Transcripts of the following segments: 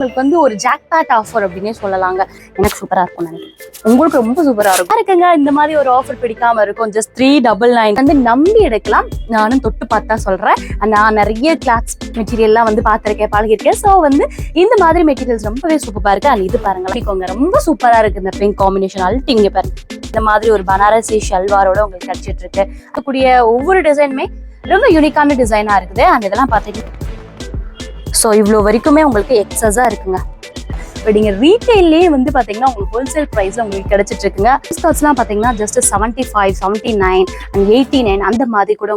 உங்களுக்கு வந்து ஒரு ஜாக்பேட் ஆஃபர் அப்படின்னே சொல்லலாங்க. எனக்கு சூப்பரா இருக்கும் நினைக்கிறேன். உங்களுக்கு ரொம்ப சூப்பரா இருக்கும். இருக்குங்க இந்த மாதிரி ஒரு ஆஃபர் பிடிக்காம இருக்கும். ஜஸ்ட் த்ரீ டபுள் நைன் வந்து நம்பி எடுக்கலாம். நானும் தொட்டு பார்த்தா சொல்றேன். நான் நிறைய கிளாத்ஸ் மெட்டீரியல்லாம் வந்து பார்த்துருக்கேன் பழகிருக்கேன் ஸோ வந்து இந்த மாதிரி மெட்டீரியல்ஸ் ரொம்பவே சூப்பரா இருக்கு. அண்ட் இது பாருங்க பண்ணிக்கோங்க ரொம்ப சூப்பரா இருக்கு இந்த பிங்க் காம்பினேஷன் அல்ட்டிங்க பாருங்க. இந்த மாதிரி ஒரு பனாரசி ஷல்வாரோட உங்களுக்கு கிடைச்சிட்டு இருக்கு. இருக்கக்கூடிய ஒவ்வொரு டிசைனுமே ரொம்ப யூனிக்கான டிசைனா இருக்குது. அந்த இதெல்லாம் பார்த்துட்டு ஸோ இவ்வளோ வரைக்குமே உங்களுக்கு எக்ஸஸாக இருக்குங்க. இப்போ நீங்கள் ரீட்டைல்லே வந்து பார்த்தீங்கன்னா உங்களுக்கு ஹோல்சேல் ப்ரைஸில் உங்களுக்கு கிடைச்சிட்டு இருக்குங்க ஸ்கர்ட்ஸ்லாம் பார்த்தீங்கன்னா just seventy five seventy nine and eighty nine அந்த மாதிரி கூட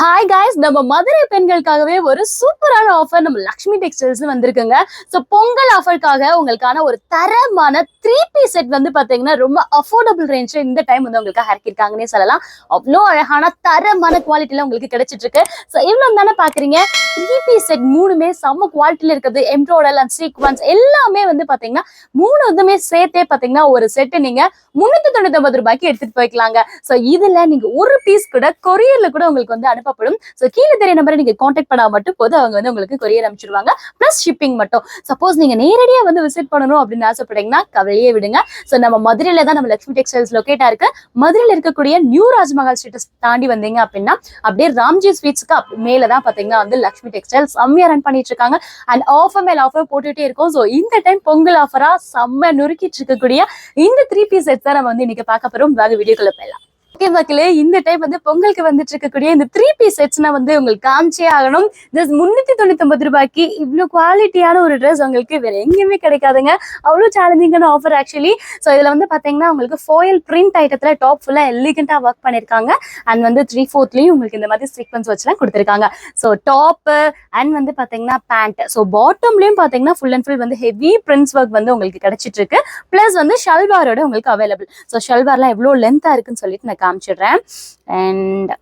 ஹாய் காய்ஸ் நம்ம மதுரை பெண்களுக்காகவே ஒரு சூப்பரான ஆஃபர் நம்ம லக்ஷ்மி டெக்ஸ்டைல்ஸ் வந்திருக்குங்க. ஸோ பொங்கல் ஆஃபருக்காக உங்களுக்கான ஒரு தரமான த்ரீ பி செட் வந்து பார்த்தீங்கன்னா ரொம்ப அஃபோர்டபுள் ரேஞ்சில் இந்த டைம் வந்து உங்களுக்காக இறக்கிருக்காங்கன்னே சொல்லலாம். அவ்வளோ அழகான தரமான குவாலிட்டியில் உங்களுக்கு கிடைச்சிட்டு இருக்கு ஸோ இவ்வளோ தானே பார்க்குறீங்க த்ரீ பி செட் மூணுமே செம்ம குவாலிட்டியில் இருக்கிறது எம்ப்ராய்டர் அண்ட் சீக்வன்ஸ் எல்லாமே வந்து பார்த்தீங்கன்னா மூணு இதுமே சேர்த்தே பார்த்தீங்கன்னா ஒரு செட்டு நீங்கள் முந்நூற்றி தொண்ணூற்றி ஒன்பது ரூபாய்க்கு எடுத்துகிட்டு போய்க்கலாங்க. ஸோ இதில் நீங்கள் ஒரு பீஸ் கூட கொரியரில் கூட உங்களுக்கு வந்து அனுப்பப்படும் ஸோ கீழே தெரிய நம்பரை நீங்க காண்டாக்ட் பண்ணா மட்டும் போது அவங்க வந்து உங்களுக்கு கொரியர் அனுப்பிச்சிருவாங்க. ப்ளஸ் ஷிப்பிங் மட்டும். சப்போஸ் நீங்க நேரடியா வந்து விசிட் பண்ணணும் அப்படின்னு ஆசைப்பட்டீங்கன்னா கவலையே விடுங்க. ஸோ நம்ம மதுரையில தான் நம்ம லக்ஷ்மி டெக்ஸ்டைல்ஸ் லொக்கேட்டா இருக்கு. மதுரையில் இருக்கக்கூடிய நியூ ராஜ்மஹால் ஸ்ட்ரீட் தாண்டி வந்தீங்க அப்படின்னா அப்படியே ராம்ஜி ஸ்வீட்ஸ்க்கு மேல தான் பாத்தீங்கன்னா வந்து லக்ஷ்மி டெக்ஸ்டைல்ஸ் செம்மையா ரன் பண்ணிட்டு இருக்காங்க. அண்ட் ஆஃபர் மேல் ஆஃபர் போட்டுட்டே இருக்கும். ஸோ இந்த டைம் பொங்கல் ஆஃபரா செம்ம நுறுக்கிட்டு இருக்கக்கூடிய இந்த த்ரீ பீஸ் செட் தான் நம்ம வந்து இன்னைக்கு பார்க்க போறோம். வாங்க வீடியோக்குள்ள போயிடலாம். ஓகே மக்களே இந்த டைம் வந்து பொங்கலுக்கு வந்துட்டு இருக்கக்கூடிய இந்த த்ரீ பீஸ் செட்ஸ்னா வந்து உங்களுக்கு காமிச்சே ஆகணும். ஜஸ்ட் முன்னூத்தி தொண்ணூத்தி ஒன்பது ரூபாய்க்கு இவ்வளவு குவாலிட்டியான ஒரு ட்ரெஸ் உங்களுக்கு வேற எங்கேயுமே கிடைக்காதுங்க. அவ்வளோ சேலஞ்சிங்கான ஆஃபர் ஆக்சுவலி ஸோ இதுல வந்து பாத்தீங்கன்னா உங்களுக்கு ஃபோயல் பிரிண்ட் ஐட்டத்துல டாப் ஃபுல்லா எலிகண்டா ஒர்க் பண்ணிருக்காங்க. அண்ட் வந்து த்ரீ ஃபோர்த்லயும் உங்களுக்கு இந்த மாதிரி சீக்வன்ஸ் வச்சுலாம் கொடுத்துருக்காங்க. ஸோ டாப்பு அண்ட் வந்து பாத்தீங்கன்னா பேண்ட் ஸோ பாட்டம்லயும் பாத்தீங்கன்னா ஃபுல் அண்ட் ஃபுல் வந்து ஹெவி பிரிண்ட்ஸ் ஒர்க் வந்து உங்களுக்கு கிடைச்சிட்டு இருக்கு. பிளஸ் வந்து ஷல்வாரோட உங்களுக்கு அவைலபிள் ஸோ ஷல்வார்லாம் எவ்வளோ லென்த்தா இருக்குன்னு சொல்லிட்டு நான் காமிச்சிடுறேன். அண்ட்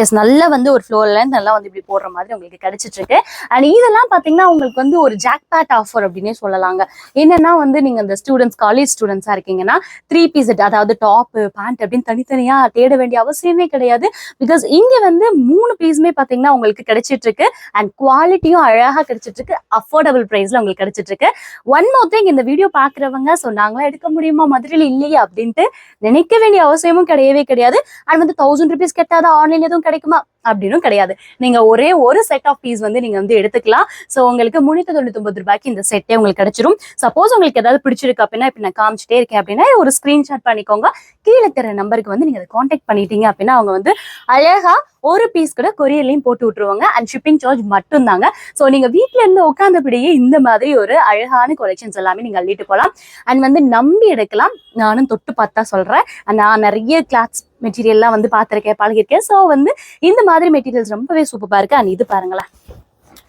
எஸ் நல்லா வந்து ஒரு ஃப்ளோர்ல நல்லா வந்து இப்படி போடுற மாதிரி உங்களுக்கு கிடைச்சிட்டு இருக்கு அண்ட் இதெல்லாம் பாத்தீங்கன்னா உங்களுக்கு வந்து ஒரு ஜாக் பேட் ஆஃபர் அப்படின்னே சொல்லலாங்க. என்னன்னா வந்து நீங்க இந்த ஸ்டூடெண்ட்ஸ் காலேஜ் ஸ்டூடெண்ட்ஸா இருக்கீங்கன்னா த்ரீ பீஸ் அதாவது டாப் பேண்ட் அப்படின்னு தனித்தனியா தேட வேண்டிய அவசியமே கிடையாது. பிகாஸ் இங்க வந்து மூணு பீஸுமே பாத்தீங்கன்னா உங்களுக்கு கிடைச்சிட்டு இருக்கு அண்ட் குவாலிட்டியும் அழகா கிடைச்சிட்டு இருக்கு அஃபோர்டபுள் பிரைஸ்ல உங்களுக்கு கிடைச்சிட்டு இருக்கு ஒன் மோர் திங் இந்த வீடியோ பாக்குறவங்க சொன்னாங்களா எடுக்க முடியுமா மதுரையில இல்லையா அப்படின்ட்டு நினைக்க வேண்டிய அவசியமும் கிடையவே கிடையாது. அண்ட் வந்து தௌசண்ட் ருபீஸ் கெட்டாத ஆன்லைன் எதுவும் கிடைக்குமா? அப்படின்னு கிடையாது. நீங்க ஒரே ஒரு செட் ஆஃப் பீஸ் வந்து நீங்க வந்து எடுத்துக்கலாம். ஸோ உங்களுக்கு முன்னூத்தி தொண்ணூத்தி ஒன்பது ரூபாய்க்கு இந்த செட்டே உங்களுக்கு கிடைச்சிரும். சப்போஸ் உங்களுக்கு ஏதாவது பிடிச்சிருக்கு அப்படின்னா இப்ப நான் காமிச்சிட்டே இருக்கேன் அப்படின்னா ஒரு ஸ்கிரீன்ஷாட் பண்ணிக்கோங்க. கீழே தர நம்பருக்கு வந்து நீங்க அதை காண்டாக்ட் பண்ணிட்டீங்க அப்படின்னா அவங்க வந்து அழகா ஒரு பீஸ் கூட கொரியர்லையும் போட்டு விட்டுருவாங்க. அண்ட் ஷிப்பிங் சார்ஜ் மட்டும் தாங்க ஸோ நீங்க வீட்ல இருந்து உட்காந்தபடியே இந்த மாதிரி ஒரு அழகான கொலெக்ஷன்ஸ் எல்லாமே நீங்க அள்ளிட்டு போகலாம் அண்ட் வந்து நம்பி எடுக்கலாம். நானும் தொட்டு பார்த்தா சொல்றேன். நான் நிறைய கிளாத்ஸ் மெட்டீரியல்லாம் வந்து பார்த்துருக்கேன் பழகிருக்கேன் ஸோ வந்து இந்த மாதிரி மாதிரி மெட்டீரியல்ஸ் ரொம்பவே சூப்பராக இருக்கு. அண்ட் இது பாருங்களேன்.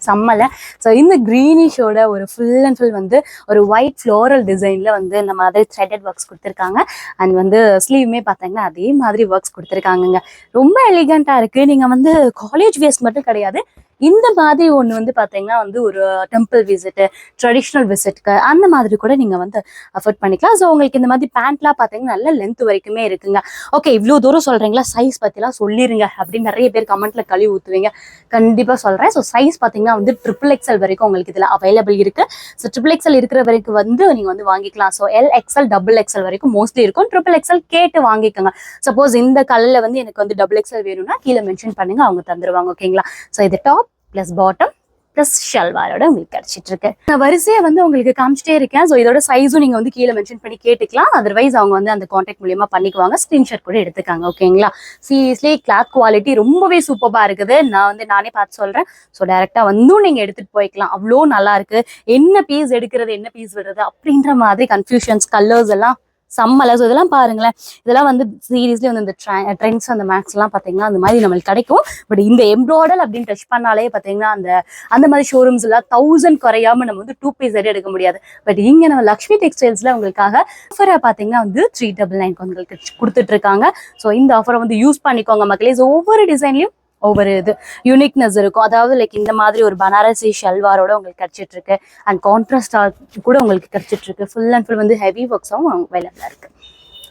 செம்மல. ஸோ இந்த க்ரீனிஷோட ஒரு ஃபுல் அண்ட் ஃபுல் வந்து ஒரு ஒயிட் ஃப்ளோரல் டிசைனில் வந்து இந்த மாதிரி த்ரெட்டட் ஒர்க்ஸ் கொடுத்துருக்காங்க. அண்ட் வந்து ஸ்லீவுமே பார்த்தீங்கன்னா அதே மாதிரி ஒர்க்ஸ் கொடுத்துருக்காங்கங்க. ரொம்ப எலிகண்ட்டாக இருக்குது நீங்கள் வந்து காலேஜ் வேஸ்ட் மட்டும் கிடையாது. இந்த மாதிரி ஒன்று வந்து பார்த்தீங்கன்னா வந்து ஒரு டெம்பிள் விசிட்டு ட்ரெடிஷ்னல் விசிட்க்கு அந்த மாதிரி கூட நீங்கள் வந்து அஃபோர்ட் பண்ணிக்கலாம். ஸோ உங்களுக்கு இந்த மாதிரி பேண்ட்லாம் பார்த்தீங்கன்னா நல்ல லென்த் வரைக்குமே இருக்குங்க. ஓகே இவ்வளோ தூரம் சொல்கிறீங்களா சைஸ் பற்றிலாம் சொல்லிருங்க அப்படின்னு நிறைய பேர் கமெண்ட்டில் கழுவி ஊற்றுவீங்க கண்டிப்பாக சொல்கிறேன் ஸோ சைஸ் பார்த்தீங்கன்னா வந்து ட்ரிபிள் எக்ஸல் வரைக்கும் உங்களுக்கு இதில் அவைலபிள் இருக்குது ஸோ ட்ரிபிள் எக்ஸல் இருக்கிற வரைக்கும் வந்து நீங்கள் வந்து வாங்கிக்கலாம். So L XL double XL வரைக்கும் மோஸ்ட்லி இருக்கும். ட்ரிபிள் எக்ஸல் கேட்டு வாங்கிக்கோங்க. சப்போஸ் இந்த கலரில் வந்து எனக்கு வந்து டபுள் எக்ஸல் வேணும்னா கீழே மென்ஷன் பண்ணுங்க அவங்க தந்துருவாங்க. ஓகேங்களா ஸோ இது டாப் ப்ளஸ் பாட்டம் ப்ளஸ் ஷல்வாரோட உங்களுக்கு கிடைச்சிட்டு இருக்கு நான் வரிசையை வந்து உங்களுக்கு காமிச்சிட்டே இருக்கேன். ஸோ இதோட சைஸும் நீங்க வந்து கீழே மென்ஷன் பண்ணி கேட்டுக்கலாம். அதர்வைஸ் அவங்க வந்து அந்த காண்டாக்ட் மூலியமா பண்ணிக்குவாங்க. ஸ்கிரீன்ஷாட் கூட எடுத்துக்காங்க ஓகேங்களா சீரியஸ்லி கிளாத் குவாலிட்டி ரொம்பவே சூப்பராக இருக்குது. நான் வந்து நானே பார்த்து சொல்றேன். ஸோ டைரக்டா வந்தும் நீங்க எடுத்துட்டு போய்க்கலாம். அவ்வளோ நல்லா இருக்கு. என்ன பீஸ் எடுக்கிறது என்ன பீஸ் விடுறது அப்படின்ற மாதிரி கன்ஃபியூஷன்ஸ் கலர்ஸ் எல்லாம் செம்மல ஸோ இதெல்லாம் பாருங்களேன். இதெல்லாம் வந்து சீரியஸ்லி வந்து இந்த ட்ரெண்ட்ஸ் அந்த மேக்ஸ்லாம் பார்த்தீங்கன்னா அந்த மாதிரி நம்மளுக்கு கிடைக்கும். பட் இந்த எம்ப்ராய்டர் அப்படின்னு டச் பண்ணாலே பார்த்தீங்கன்னா அந்த அந்த மாதிரி ஷோரூம்ஸ் எல்லாம் தௌசண்ட் குறையாம நம்ம வந்து டூ பீஸ் எடுக்க முடியாது. பட் இங்கே நம்ம லக்ஷ்மி டெக்ஸ்டைல்ஸில் உங்களுக்காக ஆஃபரை பார்த்தீங்கன்னா வந்து த்ரீ டபுள் நைன் உங்களுக்கு கொடுத்துட்ருக்காங்க ஸோ இந்த ஆஃபரை வந்து யூஸ் பண்ணிக்கோங்க மக்களே. ஸோ ஒவ்வொரு டிசைன்லையும் ஒவ்வொரு இது யூனிக்னஸ் இருக்கும். அதாவது லைக் இந்த மாதிரி ஒரு பனாரசி ஷல்வாரோட உங்களுக்கு கிடைச்சிட்டு இருக்கு அண்ட் கான்ட்ராஸ்ட் கூட உங்களுக்கு கிடைச்சிட்டு இருக்கு ஃபுல் அண்ட் ஃபுல் வந்து ஹெவி ஒர்க்ஸும் அவைலபிளா இருக்கு.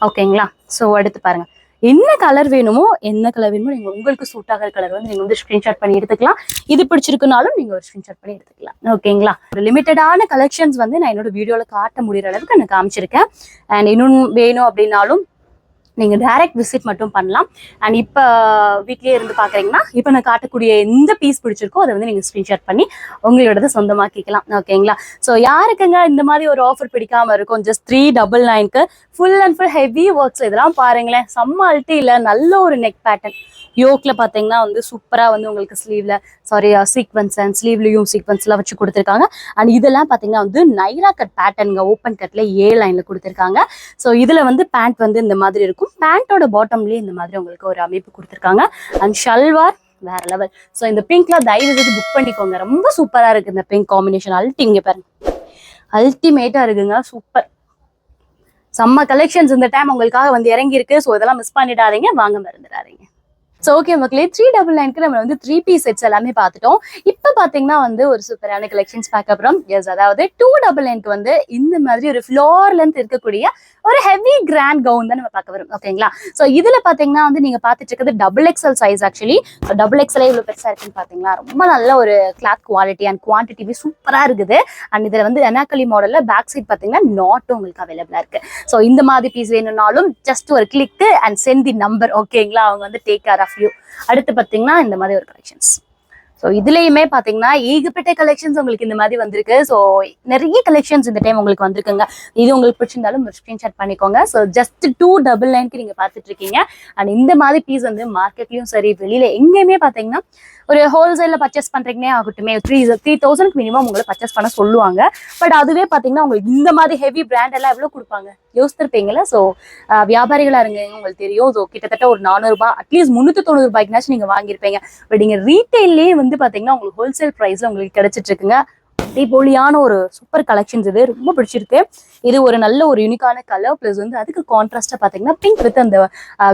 ஓகேங்களா ஸோ அடுத்து பாருங்க. என்ன கலர் வேணுமோ என்ன கலர் வேணுமோ நீங்க உங்களுக்கு சூட் ஆகிற கலர் வந்து நீங்க வந்து ஸ்கிரீன்ஷாட் பண்ணி எடுத்துக்கலாம். இது பிடிச்சிருக்குனாலும் நீங்க ஒரு ஸ்கிரீன்ஷாட் பண்ணி எடுத்துக்கலாம். ஓகேங்களா ஒரு லிமிட்டடான கலெக்ஷன்ஸ் வந்து நான் என்னோட வீடியோல காட்ட முடியற அளவுக்கு நான் காமிச்சிருக்கேன். அண்ட் இன்னும் வேணும் அப்படின்னாலும் நீங்கள் டைரக்ட் விசிட் மட்டும் பண்ணலாம். அண்ட் இப்போ வீட்லேயே இருந்து பார்க்குறீங்கன்னா இப்போ நான் காட்டக்கூடிய எந்த பீஸ் பிடிச்சிருக்கோ அதை வந்து நீங்கள் ஸ்க்ரீன்ஷாட் பண்ணி உங்களோடது சொந்தமாக்கிக்கலாம் ஓகேங்களா? ஸோ யாருக்குங்க இந்த மாதிரி ஒரு ஆஃபர் பிடிக்காமல் இருக்கும்? Just three double நைன்க்கு full and full heavy works இதெல்லாம் பாருங்களேன். செம்ம அல்ட்டியில் நல்ல ஒரு நெக் பேட்டர்ன் யோக்கில் பார்த்தீங்கன்னா வந்து சூப்பராக வந்து உங்களுக்கு ஸ்லீவில் சாரி சீக்வன்ஸ் அண்ட் ஸ்லீவ்லையும் சீக்வன்ஸ்லாம் வச்சு கொடுத்துருக்காங்க. அண்ட் இதெல்லாம் பார்த்தீங்கன்னா வந்து நைரா கட் பேட்டர்னுங்க ஓப்பன் கட்டில் ஏ லைனில் கொடுத்துருக்காங்க. ஸோ இதில் வந்து பேண்ட் வந்து இந்த மாதிரி இருக்கும். பேண்டோட பாட்டம்லேயே இந்த மாதிரி உங்களுக்கு ஒரு அமைப்பு கொடுத்துருக்காங்க. அண்ட் ஷல்வார் வேற லெவல் ஸோ இந்த பிங்க்லாம் தயவு செய்து புக் பண்ணிக்கோங்க. ரொம்ப சூப்பராக இருக்கு இந்த பிங்க் காம்பினேஷன் அல்டி இங்கே பாருங்க. அல்டிமேட்டா இருக்குங்க. சூப்பர் செம்ம கலெக்ஷன்ஸ் இந்த டைம் உங்களுக்காக வந்து இறங்கியிருக்கு. ஸோ இதெல்லாம் மிஸ் பண்ணிடாதீங்க. வாங்க மறந்துடாதீங்க. ஸோ ஓகே மக்களே த்ரீ டபுள் நைன்க்கு நம்ம வந்து த்ரீ பீஸ் செட்ஸ் எல்லாமே பார்த்துட்டோம். இப்போ பார்த்தீங்கன்னா வந்து ஒரு சூப்பரான கலெக்ஷன்ஸ் பார்க்க அப்புறம் எஸ் அதாவது டூ டபுள் நைன்க்கு வந்து இந்த மாதிரி ஒரு ஃப்ளோர் லென்த் இருக்கக்கூடிய ஒரு ஹெவி கிராண்ட் கவுன் தான் நம்ம பார்க்க வரும் ஓகேங்களா ஸோ இதில் பார்த்தீங்கன்னா வந்து நீங்கள் பார்த்துட்டு இருக்கிறது double XL size actually double XL இவ்வளோ பெருசாக இருக்குன்னு பார்த்தீங்களா ரொம்ப நல்ல ஒரு கிளாத் குவாலிட்டி அண்ட் குவான்டிட்டி சூப்பராக இருக்குது. அண்ட் இதில் வந்து அனாக்கலி மாடலில் பேக் சைட் பார்த்தீங்கன்னா நாட்டும் உங்களுக்கு அவைலபிளாக இருக்கு. ஸோ இந்த மாதிரி பீஸ் வேணும்னாலும் ஜஸ்ட் ஒரு கிளிக்கு அண்ட் சென்ட் தி நம்பர் ஓகேங்களா அவங்க வந்து டேக் கேர் ஆஃப் யூ அடுத்து பார்த்தீங்கன்னா இந்த மாதிரி ஒரு கலெக்ஷன்ஸ் ஸோ இதுலயுமே பார்த்தீங்கன்னா ஏகப்பட்ட கலெக்ஷன்ஸ் உங்களுக்கு இந்த மாதிரி வந்திருக்கு. ஸோ நிறைய கலெக்ஷன்ஸ் இந்த டைம் உங்களுக்கு வந்திருக்குங்க. இது உங்களுக்கு பிடிச்சிருந்தாலும் ஒரு ஸ்க்ரீன்ஷாட் பண்ணிக்கோங்க. ஸோ ஜஸ்ட் டூ டபுள் நைன்க்கு நீங்க பார்த்துட்டு இருக்கீங்க. அண்ட் இந்த மாதிரி பீஸ் வந்து மார்க்கெட்லயும் சரி வெளியில எங்கேயுமே பார்த்தீங்கன்னா ஒரு ஹோல்சேல்ல பர்ச்சேஸ் பண்றீங்கன்னே ஆகட்டுமே. த்ரீ த்ரீ தௌசண்ட் மினிமம் உங்களை பர்ச்சேஸ் பண்ண சொல்லுவாங்க. பட் அதுவே பார்த்தீங்கன்னா உங்களுக்கு இந்த மாதிரி ஹெவி பிராண்ட் எல்லாம் எவ்வளவு கொடுப்பாங்க? யோசித்திருப்பீங்களா ஸோ வியாபாரிகளா இருங்க உங்களுக்கு தெரியும். ஸோ கிட்டத்தட்ட ஒரு நானூறுபா அட்லீஸ்ட் முந்நூற்றி தொண்ணூறு ரூபாய்க்குனாச்சும் நீங்க வாங்கியிருப்பீங்க. பட் நீங்க ரீட்டைல்லே வந்து பாத்தீங்கன்னா உங்களுக்கு ஹோல்சேல் ப்ரைஸில் உங்களுக்கு கிடைச்சிட்டு இருக்குங்க. அடிபொலியான ஒரு சூப்பர் கலெக்ஷன்ஸ் இது. ரொம்ப பிடிச்சிருக்கு. இது ஒரு நல்ல ஒரு யூனிக்கான கலர் ப்ளஸ் வந்து அதுக்கு கான்ட்ராஸ்டா பாத்தீங்கன்னா பிங்க் வித் அந்த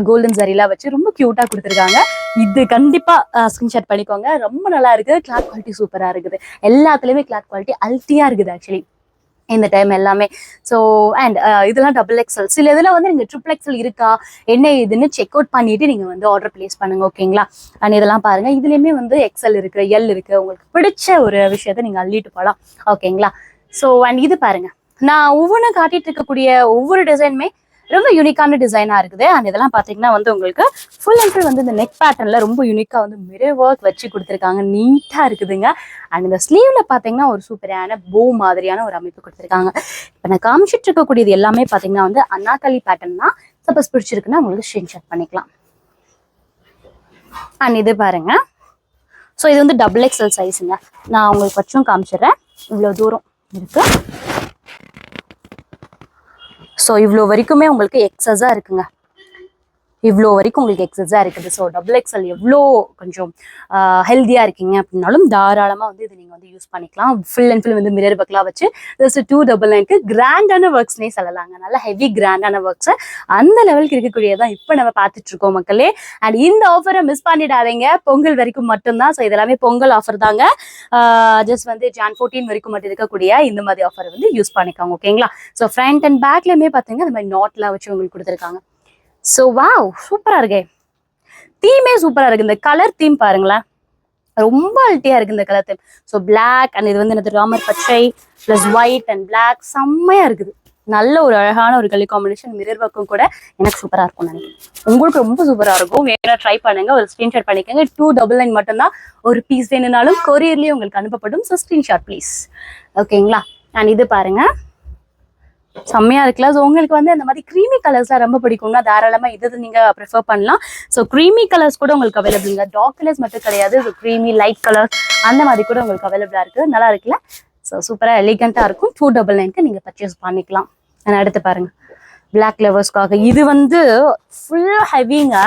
கோல்டன் ஜரிலாம் வச்சு ரொம்ப கியூட்டா கொடுத்துருக்காங்க. இது கண்டிப்பா ஸ்கிரீன்ஷாட் பண்ணிக்கோங்க. ரொம்ப நல்லா இருக்குது. கிளாத் குவாலிட்டி சூப்பரா இருக்குது. எல்லாத்துலயுமே கிளாத் குவாலிட்டி அல்ட்டியா இருக்குது ஆக்சுவலி இந்த டைம் எல்லாமே. ஸோ அண்ட் uh, இதெல்லாம் டபுள் எக்ஸல் சில இதில் வந்து நீங்கள் ட்ரிபிள் எக்ஸல் இருக்கா? என்ன இதுன்னு செக் அவுட் பண்ணிட்டு நீங்கள் வந்து ஆர்டர் பிளேஸ் பண்ணுங்க ஓகேங்களா அண்ட் இதெல்லாம் பாருங்க. இதுலேயுமே வந்து எக்ஸல் இருக்கு எல் இருக்கு. உங்களுக்கு பிடிச்ச ஒரு விஷயத்த நீங்கள் அள்ளிட்டு போகலாம் ஓகேங்களா ஸோ அண்ட் இது பாருங்க. நான் ஒவ்வொன்றும் காட்டிட்டு இருக்கக்கூடிய ஒவ்வொரு டிசைனுமே ரொம்ப யூனிக்கான டிசைனா இருக்குது. அண்ட் இதெல்லாம் பாத்தீங்கன்னா வந்து உங்களுக்கு ஃபுல் அண்ட் ஃபுல் வந்து இந்த நெக் பேட்டர்ன்ல ரொம்ப யூனிக்கா வந்து மிரர் ஒர்க் வச்சு கொடுத்துருக்காங்க. நீட்டா இருக்குதுங்க. அண்ட் இந்த ஸ்லீவ்ல பாத்தீங்கன்னா ஒரு சூப்பரான போ மாதிரியான ஒரு அமைப்பு கொடுத்துருக்காங்க. இப்போ நான் காமிச்சிட்டு இருக்கக்கூடியது எல்லாமே பாத்தீங்கன்னா வந்து அன்னாக்கலி பேட்டர்ன் தான். சப்போஸ் பிடிச்சிருக்குன்னா உங்களுக்கு ஸ்கிரீன்ஷாட் பண்ணிக்கலாம். அண்ட் இது பாருங்க. ஸோ இது வந்து டபுள் எக்ஸல் சைஸுங்க நான் உங்களுக்கு வச்சும் காமிச்சிடுறேன். இவ்வளோ தூரம் இருக்குது ஸோ இவ்வளோ வரைக்குமே உங்களுக்கு எக்ஸஸாக இருக்குங்க. இவ்வளோ வரைக்கும் உங்களுக்கு எக்ஸஸாக இருக்குது. ஸோ டபுள் எக்ஸல் எவ்வளோ கொஞ்சம் ஹெல்த்தியாக இருக்கீங்க அப்படின்னாலும் தாராளமாக வந்து இதை நீங்கள் வந்து யூஸ் பண்ணிக்கலாம். ஃபுல் அண்ட் ஃபுல் வந்து மிரர் பக்கெலாம் வச்சு ஜஸ்ட் டூ டபுள் நைனுக்கு கிராண்டான ஒர்க்ஸ்னே சொல்லலாங்க நல்ல ஹெவி கிராண்டான ஒர்க்ஸை அந்த லெவலுக்கு இருக்கக்கூடியதான் இப்போ நம்ம பார்த்துட்டு இருக்கோம் மக்களே. அண்ட் இந்த ஆஃபரை மிஸ் பண்ணிடாதீங்க. பொங்கல் வரைக்கும் மட்டும்தான். ஸோ இதெல்லாமே பொங்கல் ஆஃபர் தாங்க. ஜஸ்ட் வந்து ஜான் ஃபோர்டீன் வரைக்கும் மட்டும் இருக்கக்கூடிய இந்த மாதிரி ஆஃபர் வந்து யூஸ் பண்ணிக்கோங்க ஓகேங்களா ஸோ ஃப்ரண்ட் அண்ட் பேக்லையுமே பார்த்தீங்கன்னா இந்த மாதிரி நாட்லாம் வச்சு உங்களுக்கு கொடுத்துருக்காங்க. ஸோ வாவ் சூப்பராக இருக்கே. தீமே சூப்பராக இருக்கு. இந்த கலர் தீம் பாருங்களேன். ரொம்ப அல்ட்டியாக இருக்கு இந்த colour theme so black and இது வந்து என்னது? ராமர் பச்சை ப்ளஸ் ஒயிட் அண்ட் பிளாக் செம்மையாக இருக்குது. நல்ல ஒரு அழகான ஒரு கலர் காம்பினேஷன் மிரர் ஒர்க்கும் கூட எனக்கு சூப்பராக இருக்கும் நினைக்கிறேன். உங்களுக்கு ரொம்ப சூப்பராக இருக்கும். வேணா ட்ரை பண்ணுங்க. ஒரு ஸ்க்ரீன்ஷாட் பண்ணிக்கோங்க. டூ டபுள் நைன் மட்டும்தான். ஒரு பீஸ் வேணும்னாலும் கொரியர்லேயே உங்களுக்கு அனுப்பப்படும். ஸோ ஸ்க்ரீன்ஷாட் ப்ளீஸ் ஓகேங்களா நான் இது பாருங்கள் செம்மையா இருக்குல்ல. ஸோ உங்களுக்கு வந்து அந்த மாதிரி க்ரீமி கலர்ஸ்லாம் ரொம்ப பிடிக்கும்னா தாராளமா இது நீங்க ப்ரிஃபர் பண்ணலாம். ஸோ க்ரீமி கலர்ஸ் கூட உங்களுக்கு அவைலபிள்ங்க டார்க் கலர்ஸ் மட்டும் கிடையாது. ஸோ க்ரீமி லைட் கலர்ஸ் அந்த மாதிரி கூட உங்களுக்கு அவைலபிளா இருக்கு நல்லா இருக்குல்ல? ஸோ சூப்பரா எலிகண்டா இருக்கும். டூ டபுள் நைன்க்கு நீங்க பர்ச்சேஸ் பண்ணிக்கலாம். நான் அடுத்து பாருங்க. பிளாக் லெவர்ஸ்க்காக இது வந்து ஃபுல் ஹெவிங்க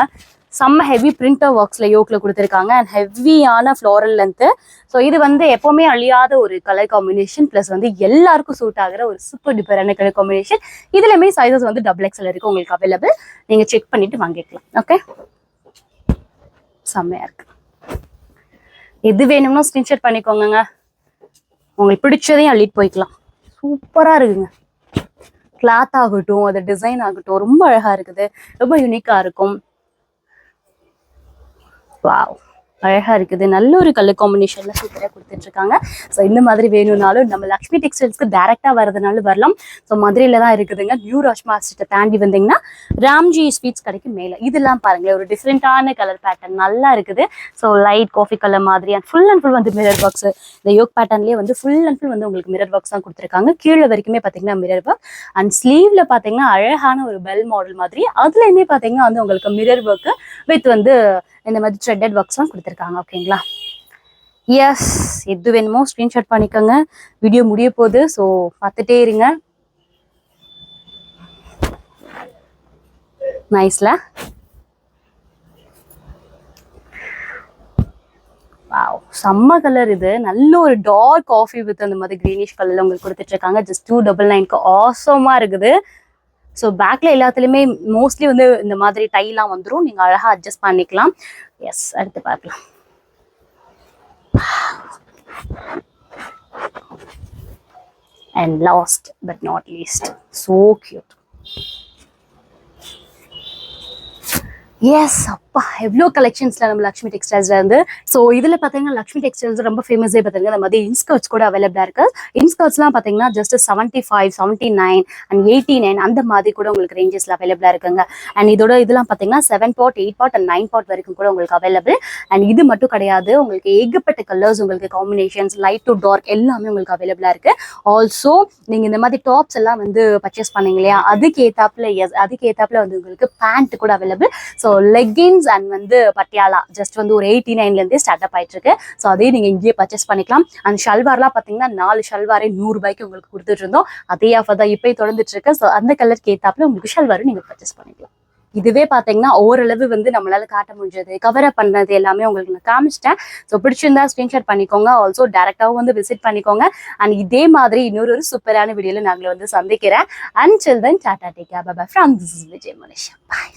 செம்ம ஹெவி பிரிண்டர் ஒர்க்ஸ்ல யோக்ல கொடுத்துருக்காங்க. அண்ட் ஹெவியான ஃப்ளோரல் லென்த்து ஸோ இது வந்து எப்பவுமே அழியாத ஒரு கலர் காம்பினேஷன் ப்ளஸ் வந்து எல்லாருக்கும் சூட் ஆகிற ஒரு சூப்பர் டிஃபரான கலர் காம்பினேஷன் இதுலயுமே சைஸஸ் வந்து டபுள் எக்ஸ்எல் இருக்கு உங்களுக்கு அவைலபிள் நீங்க செக் பண்ணிட்டு வாங்கிக்கலாம். ஓகே செம்மையா இருக்கு. எது வேணும்னா ஸ்கிரீன்ஷாட் பண்ணிக்கோங்க உங்களுக்கு பிடிச்சதையும் அள்ளிட்டு போய்க்கலாம். சூப்பரா இருக்குங்க. கிளாத் ஆகட்டும் அது டிசைன் ஆகட்டும் ரொம்ப அழகா இருக்குது. ரொம்ப யூனிக்கா இருக்கும். வாவ் அழகா இருக்குது. நல்ல ஒரு கலர் காம்பினேஷன்ல சூப்பரா கொடுத்துட்டு இருக்காங்க ஸோ இந்த மாதிரி வேணும்னாலும் நம்ம லக்ஷ்மி டெக்ஸ்டைல்ஸ்க்கு டைரக்டா வரதுனாலும் வரலாம். ஸோ மதுரையில தான் இருக்குதுங்க. நியூ ராஜ்மா ஸ்ட்ரீட்டை தாண்டி வந்தீங்கன்னா ராம்ஜி ஸ்வீட்ஸ் கடைக்கு மேல. இதெல்லாம் பாருங்களேன். ஒரு டிஃப்ரெண்டான கலர் பேட்டர்ன் நல்லா இருக்குது. ஸோ லைட் காஃபி கலர் மாதிரி அண்ட் ஃபுல் அண்ட் ஃபுல் வந்து மிரர் பாக்ஸ் இந்த யோக் பேட்டர்ன்லேயே வந்து ஃபுல் அண்ட் ஃபுல் வந்து உங்களுக்கு மிரர் பாக்ஸ் தான் கொடுத்துருக்காங்க. கீழே வரைக்குமே பார்த்தீங்கன்னா மிரர் ஒர்க் அண்ட் ஸ்லீவ்ல பார்த்தீங்கன்னா அழகான ஒரு பெல் மாடல் மாதிரி. அதுலேயுமே பார்த்தீங்கன்னா வந்து உங்களுக்கு மிரர் ஒர்க் வித் வந்து இந்த மாதிரி த்ரெட்டட் ஒர்க்ஸ்லாம் கொடுத்துருக்காங்க ஓகேங்களா எஸ் எது வேணுமோ ஸ்க்ரீன்ஷாட் பண்ணிக்கோங்க. வீடியோ முடிய போகுது ஸோ பார்த்துட்டே இருங்க. நைஸ்ல செம்ம கலர் இது. நல்ல ஒரு டார்க் காஃபி வித் அந்த மாதிரி கிரீனிஷ் கலர்ல உங்களுக்கு கொடுத்துட்டு இருக்காங்க. ஜஸ்ட் டூ டபுள் நைன்க்கு ஆசமா இருக்குது. ஸோ பேக்ல எல்லாத்துலயுமே மோஸ்ட்லி வந்து இந்த மாதிரி டைலாம் வந்துடும் நீங்க அழகா அட்ஜஸ்ட் பண்ணிக்கலாம். எஸ் அடுத்து பார்க்கலாம். And last but not least so cute yes அப்பா எவ்வளோ கலெக்ஷன்ஸ்ல நம்ம லக்ஷ்மி டெக்ஸ்டைல்ஸ்ல இருந்து. ஸோ இதுல பாத்தீங்கன்னா லக்ஷ்மி டெக்ஸ்டைல்ஸ் ரொம்ப ஃபேமஸே பாத்தீங்கன்னா இந்த மாதிரி இன்ஸ்கர்ட்ஸ் கூட அவைலபிளா இருக்கு. இன்ஸ்கர்ட்ஸ்லாம் பாத்தீங்கன்னா just seventy five seventy nine and eighty nine அந்த மாதிரி கூட உங்களுக்கு ரேஞ்சஸ்ல அவைலபிளா இருக்குங்க. அண்ட் இதோட இதெல்லாம் பாத்தீங்கன்னா செவன் பாட் எயிட் பாட் அண்ட் நைன் பாட் வரைக்கும் கூட உங்களுக்கு அவைலபிள் அண்ட் இது மட்டும் கிடையாது உங்களுக்கு ஏகப்பட்ட கலர்ஸ் உங்களுக்கு காம்பினேஷன்ஸ் லைட் டு டார்க் எல்லாமே உங்களுக்கு அவைலபிளா இருக்கு. ஆல்சோ நீங்க இந்த மாதிரி டாப்ஸ் எல்லாம் வந்து பர்ச்சேஸ் பண்ணீங்க இல்லையா அதுக்கு ஏத்தாப்புல எஸ் அதுக்கு ஏத்தாப்புல வந்து உங்களுக்கு பேண்ட் கூட அவைலபிள் ஸோ லெகின்ஸ் அண்ட் வந்து பட்டியாலா. ஜஸ்ட் வந்து ஒரு எயிட்டி நைன்லேருந்தே ஸ்டார்ட் அப் ஆயிட்டு இருக்கு ஸோ அதையும் நீங்கள் இங்கேயே பர்ச்சேஸ் பண்ணிக்கலாம். அண்ட் ஷல்வார்லாம் பார்த்தீங்கன்னா நாலு ஷல்வாரே நூறு ரூபாய்க்கு உங்களுக்கு கொடுத்துட்டு இருந்தோம். அதே ஆஃபர் தான் இப்போ தொடர்ந்துட்டு இருக்கு ஸோ அந்த கலருக்கு ஏத்தாப்புல உங்களுக்கு ஷல்வாரும் நீங்கள் பர்ச்சேஸ் பண்ணிக்கலாம். இதுவே பார்த்தீங்கன்னா ஓரளவு வந்து நம்மளால காட்ட முடிஞ்சது. கவர் அப் பண்ணது எல்லாமே உங்களுக்கு நான் காமிச்சிட்டேன். ஸோ பிடிச்சிருந்தா ஸ்க்ரீன்ஷாட் பண்ணிக்கோங்க. ஆல்சோ டேரக்டாகவும் வந்து விசிட் பண்ணிக்கோங்க. அண்ட் இதே மாதிரி இன்னொரு ஒரு சூப்பரான வீடியோவில் நாங்கள் வந்து சந்திக்கிறேன். And children Tata take Baba from this is Vijay Manisha bye